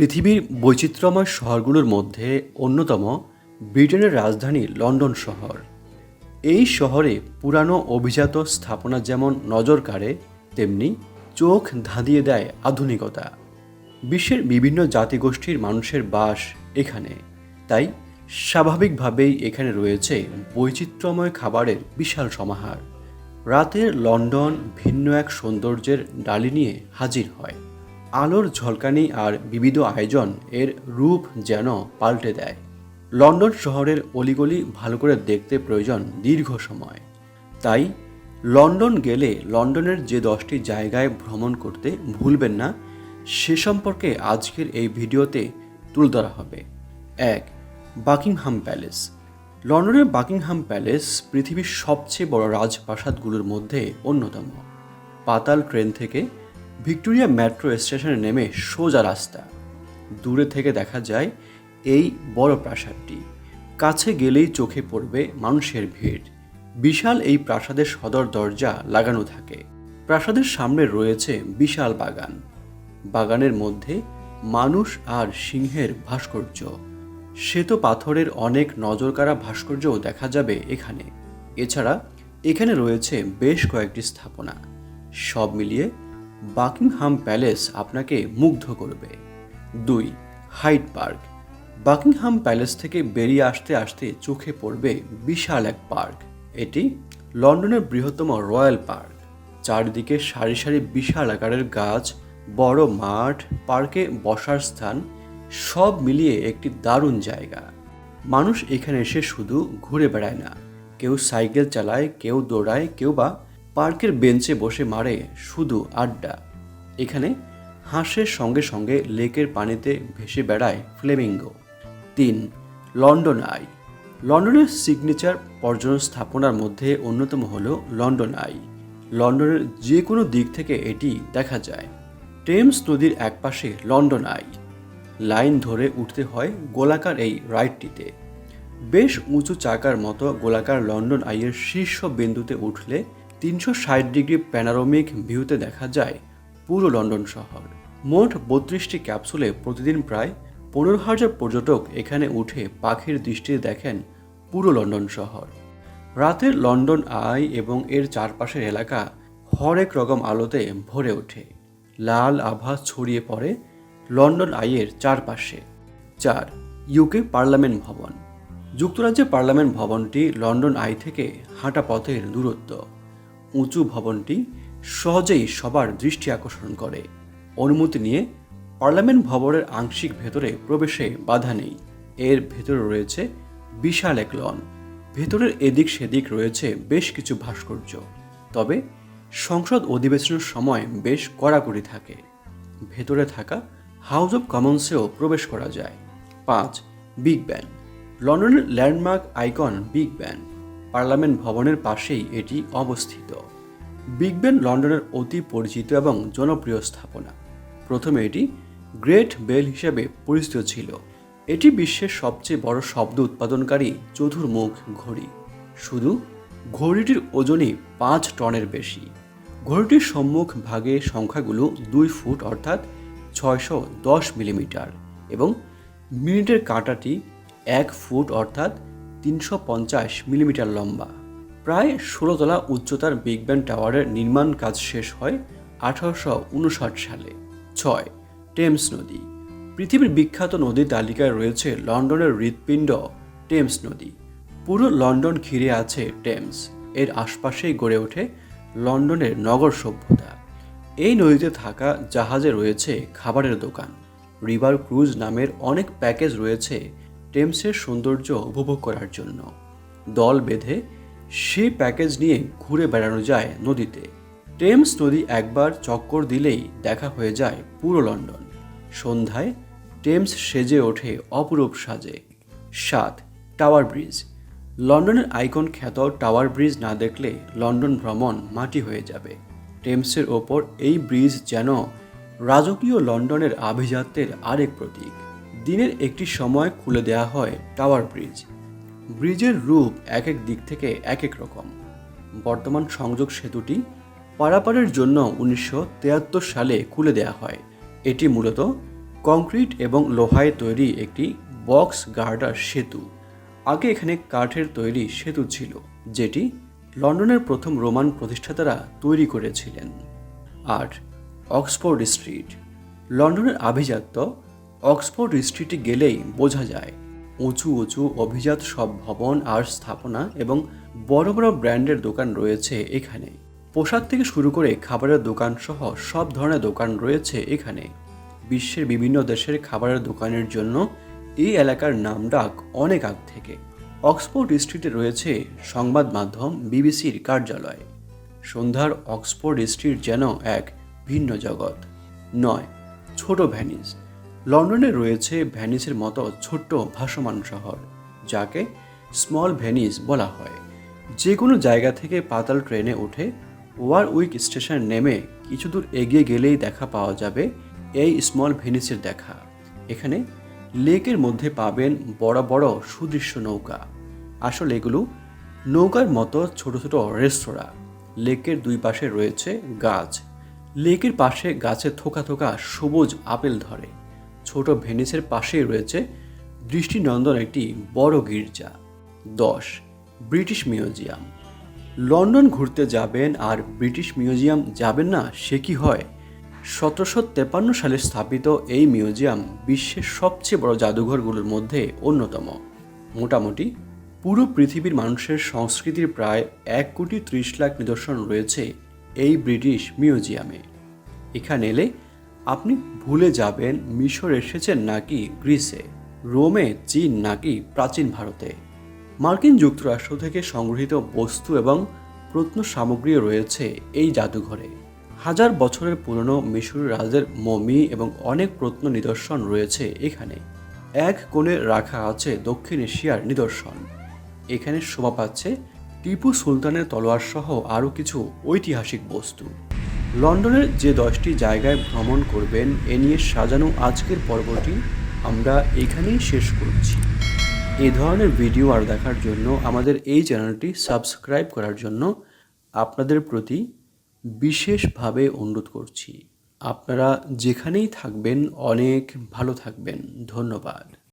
পৃথিবীর বৈচিত্র্যময় শহরগুলোর মধ্যে অন্যতম ব্রিটেনের রাজধানী লন্ডন শহর। এই শহরে পুরানো অভিজাত স্থাপনা যেমন নজর কাড়ে, তেমনি চোখ ধাঁধিয়ে দেয় আধুনিকতা। বিশ্বের বিভিন্ন জাতিগোষ্ঠীর মানুষের বাস এখানে। তাই স্বাভাবিকভাবেই এখানে রয়েছে বৈচিত্র্যময় খাবারের বিশাল সমাহার। রাতের লন্ডন ভিন্ন এক সৌন্দর্যের ডালি নিয়ে হাজির হয়। আলোর ঝলকানি আর বিবিধ আয়োজন এর রূপ যেন পাল্টে দেয়। লন্ডন শহরের অলিগলি ভালো করে দেখতে প্রয়োজন দীর্ঘ সময়। তাই লন্ডন গেলে লন্ডনের যে দশটি জায়গায় ভ্রমণ করতে ভুলবেন না, সে সম্পর্কে আজকের এই ভিডিওতে তুলে ধরা হবে। এক, বাকিংহাম প্যালেস। লন্ডনের বাকিংহাম প্যালেস পৃথিবীর সবচেয়ে বড় রাজপ্রাসাদগুলোর মধ্যে অন্যতম। পাতাল ট্রেন থেকে ভিক্টোরিয়া মেট্রো স্টেশনে নেমে সোজা রাস্তা। দূরে থেকে দেখা যায় এই বড় প্রাসাদটি। কাছে গেলেই চোখে পড়বে মানুষের ভিড়। বিশাল এই প্রাসাদের সদর দরজা লাগানো থাকে। প্রাসাদের সামনে রয়েছে বিশাল বাগান। বাগানের মধ্যে মানুষ আর সিংহের ভাস্কর্য। শ্বেত পাথরের অনেক নজরকাড়া ভাস্কর্যও দেখা যাবে এখানে। এছাড়া এখানে রয়েছে বেশ কয়েকটি স্থাপনা। সব মিলিয়ে বাকিংহাম প্যালেস আপনাকে মুগ্ধ করবে। দুই, হাইড পার্ক। বাকিংহাম প্যালেস থেকে বেরিয়ে আসতে আসতে চোখে পড়বে বিশাল এক পার্ক। এটি লন্ডনের বৃহত্তম রয়্যাল পার্ক। চারদিকে সারি সারি বিশাল আকারের গাছ, বড় মাঠ, পার্কে বসার স্থান, সব মিলিয়ে একটি দারুণ জায়গা। মানুষ এখানে এসে শুধু ঘুরে বেড়ায় না। কেউ সাইকেল চালায়, কেউ দৌড়ায়, কেউ বা পার্কের বেঞ্চে বসে মারে শুধু আড্ডা। এখানে হাঁসের সঙ্গে সঙ্গে লেকের পানিতে ভেসে বেড়ায় ফ্লেমিঙ্গো। তিন, লন্ডন আই। লন্ডনের সিগনেচার পর্যটন স্থাপনার মধ্যে অন্যতম হল লন্ডন আই। লন্ডনের যে কোনো দিক থেকে এটি দেখা যায়। টেমস নদীর একপাশে লন্ডন আই। লাইন ধরে উঠতে হয় গোলাকার এই রাইডটিতে বেশ উঁচু চাকার মতো গোলাকার লন্ডন আইয়ের শীর্ষ বিন্দুতে উঠলে তিনশো ষাট ডিগ্রি প্যানারোমিক ভিউতে দেখা যায় পুরো লন্ডন শহর। মোট বত্রিশটি ক্যাপসুলে প্রতিদিন প্রায় পনেরো হাজার পর্যটক এখানে উঠে পাখির দৃষ্টিতে দেখেন পুরো লন্ডন শহর। রাতের লন্ডন আই এবং এর চারপাশের এলাকা হরেক রকম আলোতে ভরে ওঠে। লাল আভা ছড়িয়ে পড়ে লন্ডন আইয়ের চারপাশে। চার ইউকে পার্লামেন্ট ভবন যুক্তরাজ্যের পার্লামেন্ট ভবনটি লন্ডন আই থেকে হাঁটা পথের দূরত্ব। উঁচু ভবনটি সহজেই সবার দৃষ্টি আকর্ষণ করে। অনুমতি নিয়ে পার্লামেন্ট ভবনের আংশিক ভেতরে প্রবেশে বাধা নেই। এর ভেতরে রয়েছে বিশাল এক লন। ভেতরের এদিক সেদিক রয়েছে বেশ কিছু ভাস্কর্য। তবে সংসদ অধিবেশনের সময় বেশ কড়াকড়ি থাকে। ভেতরে থাকা হাউস অব কমন্সেও প্রবেশ করা যায়। পাঁচ, বিগ ব্যান লন্ডনের landmark icon Big Ben parliament ভবনের পাশেই এটি অবস্থিত। বিগ ব্যান লন্ডনের অতি পরিচিত এবং জনপ্রিয় স্থাপনা। প্রথমে এটি গ্রেট বেল হিসেবে পরিচিত ছিল। এটি বিশ্বের সবচেয়ে বড় শব্দ উৎপাদনকারী চতুর্মুখ ঘড়ি। শুধু ঘড়িটির ওজনই পাঁচ টনের বেশি। ঘড়িটির সম্মুখ ভাগে সংখ্যাগুলো দুই ফুট অর্থাৎ ছয়শো দশ মিলিমিটার এবং মিনিটের কাঁটাটি এক ফুট অর্থাৎ তিনশো পঞ্চাশ মিলিমিটার লম্বা। প্রায় ষোলোতলা উচ্চতার বিগ ব্যান টাওয়ারের নির্মাণ কাজ শেষ হয় আঠারোশো উনষাট সালে। ছয়, টেমস নদী। পৃথিবীর বিখ্যাত নদীর তালিকায় রয়েছে লন্ডনের হৃৎপিণ্ড টেমস নদী। পুরো লন্ডন ঘিরে আছে টেমস। এর আশপাশেই গড়ে ওঠে লন্ডনের নগর সভ্যতা। এই নদীতে থাকা জাহাজে রয়েছে খাবারের দোকান। রিভার ক্রুজ নামের অনেক প্যাকেজ রয়েছে টেমসের সৌন্দর্য উপভোগ করার জন্য। দল বেঁধে সেই প্যাকেজ নিয়ে ঘুরে বেড়ানো যায় নদীতে। টেমস নদী একবার চক্কর দিলেই দেখা হয়ে যায় পুরো লন্ডন। সন্ধ্যায় টেমস সেজে ওঠে অপরূপ সাজে। সাত, টাওয়ার ব্রিজ। লন্ডনের আইকন খ্যাত টাওয়ার ব্রিজ না দেখলে লন্ডন ভ্রমণ মাটি হয়ে যাবে। টেমসের ওপর এই ব্রিজ যেন রাজকীয় লন্ডনের আভিজাত্যের আরেক প্রতীক। দিনের একটি সময় খুলে দেওয়া হয় টাওয়ার ব্রিজ। ব্রিজের রূপ এক এক দিক থেকে এক এক রকম। বর্তমান সংযোগ সেতুটি পারাপারের জন্য উনিশশো সালে খুলে দেওয়া হয়। এটি মূলত কংক্রিট এবং লোহায় তৈরি একটি বক্স গার্ডার সেতু। আগে এখানে কাঠের তৈরি সেতু ছিল, যেটি লন্ডনের প্রথম রোমান প্রতিষ্ঠাতারা তৈরি করেছিলেন। আর অক্সফোর্ড স্ট্রিট, লন্ডনের আভিজাত্য অক্সফোর্ড স্ট্রিটে গেলেই বোঝা যায়। উঁচু উঁচু অভিজাত সব ভবন আর স্থাপনা এবং বড় বড় ব্র্যান্ডের দোকান রয়েছে এখানে। পোশাক থেকে শুরু করে খাবারের দোকান সহ সব ধরনের দোকান রয়েছে এখানে। বিশ্বের বিভিন্ন দেশের খাবারের দোকানের জন্য এই এলাকার নাম ডাক অনেক আগ থেকে। অক্সফোর্ড স্ট্রিটে রয়েছে সংবাদ মাধ্যম বিবিসির কার্যালয়। সন্ধ্যার অক্সফোর্ড স্ট্রিট যেন এক ভিন্ন জগৎ। নয়, ছোট ভ্যানিস লন্ডনে রয়েছে ভ্যানিসের মতো ছোট্ট ভাসমান শহর, যাকে স্মল ভ্যানিস বলা হয়। যে কোনো জায়গা থেকে পাতাল ট্রেনে উঠে ওয়ার উইক স্টেশন নেমে কিছু দূর এগিয়ে গেলেই দেখা পাওয়া যাবে এই স্মল ভেনিসের দেখা। এখানে লেকের মধ্যে পাবেন বড় বড় সুদৃশ্য নৌকা। আসলে এগুলো নৌকার মতো ছোট ছোট রেস্তোরাঁ। লেকের দুই পাশে রয়েছে গাছ। লেকের পাশে গাছে থোকা থোকা সবুজ আপেল ধরে। ছোট ভেনিসের পাশেই রয়েছে দৃষ্টিনন্দন একটি বড় গির্জা। দশ, ব্রিটিশ মিউজিয়াম। লন্ডন ঘুরতে যাবেন আর ব্রিটিশ মিউজিয়াম যাবেন না, সে কি হয়? সতেরোশো তেপান্ন সালে স্থাপিত এই মিউজিয়াম বিশ্বের সবচেয়ে বড় জাদুঘরগুলোর মধ্যে অন্যতম। মোটামুটি পুরো পৃথিবীর মানুষের সংস্কৃতির প্রায় এক কোটি ত্রিশ লাখ নিদর্শন রয়েছে এই ব্রিটিশ মিউজিয়ামে। এখানে এলে আপনি ভুলে যাবেন, মিশর এসেছেন নাকি গ্রিসে, রোমে, চীন নাকি প্রাচীন ভারতে। মার্কিন যুক্তরাষ্ট্র থেকে সংগৃহীত বস্তু এবং প্রত্ন সামগ্রীও রয়েছে এই জাদুঘরে। হাজার বছরের পুরনো মিশর রাজের মমি এবং অনেক প্রত্ন নিদর্শন রয়েছে এখানে। এক কোণে রাখা আছে দক্ষিণ এশিয়ার নিদর্শন। এখানে শোভা পাচ্ছে টিপু সুলতানের তলোয়ার সহ আরও কিছু ঐতিহাসিক বস্তু। লন্ডনের যে দশটি জায়গায় ভ্রমণ করবেন, এ নিয়ে সাজানো আজকের পর্বটি আমরা এখানেই শেষ করছি। এই ধরনের ভিডিও আর দেখার জন্য আমাদের এই চ্যানেলটি সাবস্ক্রাইব করার জন্য আপনাদের প্রতি বিশেষভাবে অনুরোধ করছি। আপনারা যেখানেই থাকবেন, অনেক ভালো থাকবেন। ধন্যবাদ।